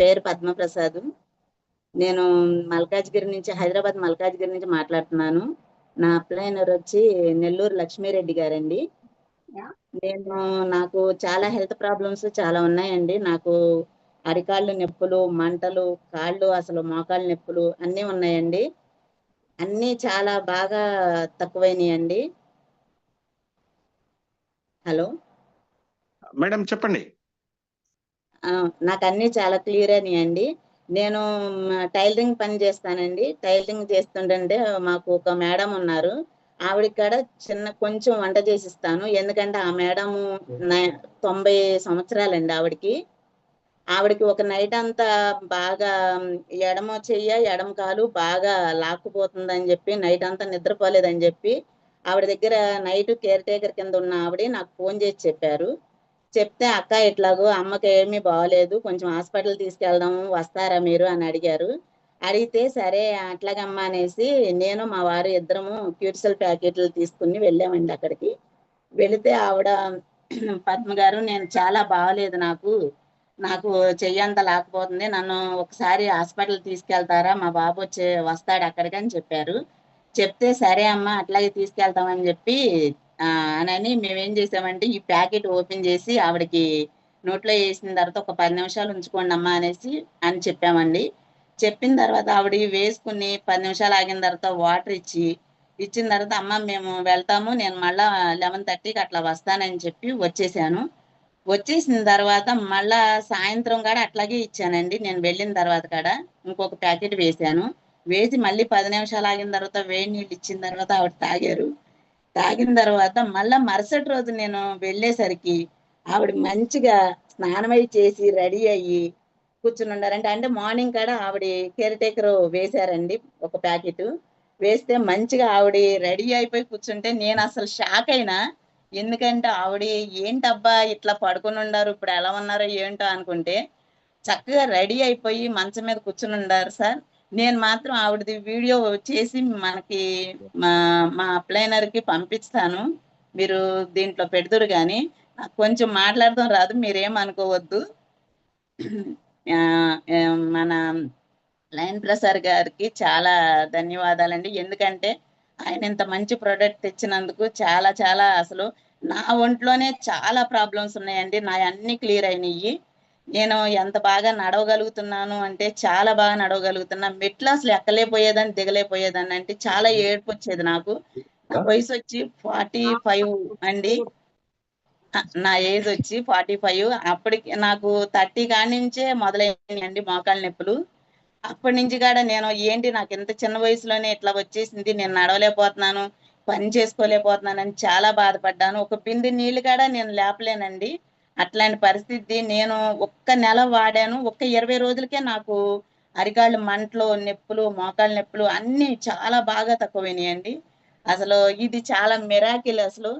పేరు పద్మప్రసాద్. నేను మల్కాజ్గిరి నుంచి హైదరాబాద్ మల్కాజ్గిరి నుంచి మాట్లాడుతున్నాను. నా అప్లైనర్ వచ్చి నెల్లూరు లక్ష్మీరెడ్డి గారండి. నేను నాకు చాలా హెల్త్ ప్రాబ్లమ్స్ చాలా ఉన్నాయండి. నాకు అరికాళ్ళు నొప్పులు మంటలు కాళ్ళు అసలు మోకాళ్ళ నొప్పులు అన్నీ ఉన్నాయండి. అన్నీ చాలా బాగా తక్కువైనాయండి. హలో? మేడం చెప్పండి. నాకు అన్ని చాలా క్లియర్ అయినాయండి నేను టైలరింగ్ పని చేస్తానండి. టైలరింగ్ చేస్తుంటే మాకు ఒక మేడం ఉన్నారు. ఆవిడకి కూడా చిన్న కొంచెం వంట చేసిస్తాను. ఎందుకంటే ఆ మేడం తొంభై సంవత్సరాలండి ఆవిడకి. ఆవిడకి ఒక నైట్ అంతా బాగా ఎడమ చెయ్య ఎడమ కాలు బాగా లాక్కుపోతుందని చెప్పి నైట్ అంతా నిద్రపోలేదని చెప్పి ఆవిడ దగ్గర నైట్ కేర్ టేకర్ కింద ఉన్న ఆవిడ నాకు ఫోన్ చేసి చెప్పారు. చెప్తే అక్క ఇట్లాగో అమ్మకి ఏమీ బాగలేదు కొంచెం హాస్పిటల్ తీసుకెళ్దాము వస్తారా మీరు అని అడిగారు. అడిగితే సరే అట్లాగమ్మా అనేసి నేను మా వారు ఇద్దరము క్యూర్సల్ ప్యాకెట్లు తీసుకుని వెళ్ళామండి అక్కడికి. వెళితే ఆవిడ పద్మ గారు నేను చాలా బాగలేదు నాకు నాకు చెయ్యంత లేకపోతుంది నన్ను ఒకసారి హాస్పిటల్ తీసుకెళ్తారా మా బాబు వచ్చే వస్తాడు అక్కడికి అని చెప్పారు. చెప్తే సరే అమ్మా అట్లాగే తీసుకెళ్తామని చెప్పి అని మేమేం చేసామంటే ఈ ప్యాకెట్ ఓపెన్ చేసి ఆవిడకి నోట్లో వేసిన తర్వాత ఒక పది నిమిషాలు ఉంచుకోండి అమ్మా అనేసి అని చెప్పామండి. చెప్పిన తర్వాత ఆవిడ వేసుకుని పది నిమిషాలు ఆగిన తర్వాత వాటర్ ఇచ్చి ఇచ్చిన తర్వాత అమ్మ మేము వెళ్తాము నేను మళ్ళా లెవెన్ థర్టీకి అట్లా వస్తానని చెప్పి వచ్చేసాను. వచ్చేసిన తర్వాత మళ్ళా సాయంత్రం కూడా అట్లాగే ఇచ్చానండి. నేను వెళ్ళిన తర్వాత కూడా ఇంకొక ప్యాకెట్ వేసాను. వేసి మళ్ళీ పది నిమిషాలు ఆగిన తర్వాత వేడి నీళ్ళు ఇచ్చిన తర్వాత ఆవిడ తాగారు. తాగిన తర్వాత మళ్ళా మరుసటి రోజు నేను వెళ్ళేసరికి ఆవిడ మంచిగా స్నానమై చేసి రెడీ అయ్యి కూర్చుని ఉండారంటే అంటే మార్నింగ్ కూడా ఆవిడ కేర్ టేకర్ వేశారండి ఒక ప్యాకెట్. వేస్తే మంచిగా ఆవిడ రెడీ అయిపోయి కూర్చుంటే నేను అసలు షాక్ అయినా. ఎందుకంటే ఆవిడ ఏంటబ్బా ఇట్లా పడుకుని ఉండారు ఇప్పుడు ఎలా ఉన్నారో ఏంటో అనుకుంటే చక్కగా రెడీ అయిపోయి మంచం మీద కూర్చుని ఉండారు సార్. నేను మాత్రం ఆవిడది వీడియో చేసి మనకి మా మా అప్లైనర్కి పంపిస్తాను. మీరు దీంట్లో పెడుతురు కానీ నాకు కొంచెం మాట్లాడడం రాదు మీరేం అనుకోవద్దు మన లయన్ ప్రసాద్ గారికి చాలా ధన్యవాదాలండి. ఎందుకంటే ఆయన ఇంత మంచి ప్రోడక్ట్ తెచ్చినందుకు చాలా చాలా అసలు నా ఒంట్లోనే చాలా ప్రాబ్లమ్స్ ఉన్నాయండి. నా అన్ని క్లియర్ అయినాయి నేను ఎంత బాగా నడవగలుగుతున్నాను అంటే చాలా బాగా నడవగలుగుతున్నా. మెట్లు అసలు ఎక్కలేకపోయేదని దిగలేకపోయేదాన్ని అంటే చాలా ఏడుపు వచ్చేది నాకు. నా వయసు వచ్చి ఫార్టీ ఫైవ్ అండి నా ఏజ్ వచ్చి ఫార్టీ ఫైవ్ అప్పటికి నాకు థర్టీ కాడి నుంచే మొదలైందండి మోకాళ్ళ నొప్పులు. అప్పటి నుంచి కూడా నేను ఏంటి నాకు ఇంత చిన్న వయసులోనే ఇట్లా వచ్చేసింది నేను నడవలేకపోతున్నాను పని చేసుకోలేకపోతున్నాను అని చాలా బాధపడ్డాను. ఒక బిందె నీళ్ళు కూడా నేను లేపలేనండి. అట్లాంటి పరిస్థితి నేను ఒక్క నెల వాడాను. ఒక్క ఇరవై రోజులకే నాకు అరికాళ్ళు మంటలు నొప్పులు మోకాళ్ళ నొప్పులు అన్ని చాలా బాగా తక్కువైనాయండి. అసలు ఇది చాలా మిరాకిల్ అసలు.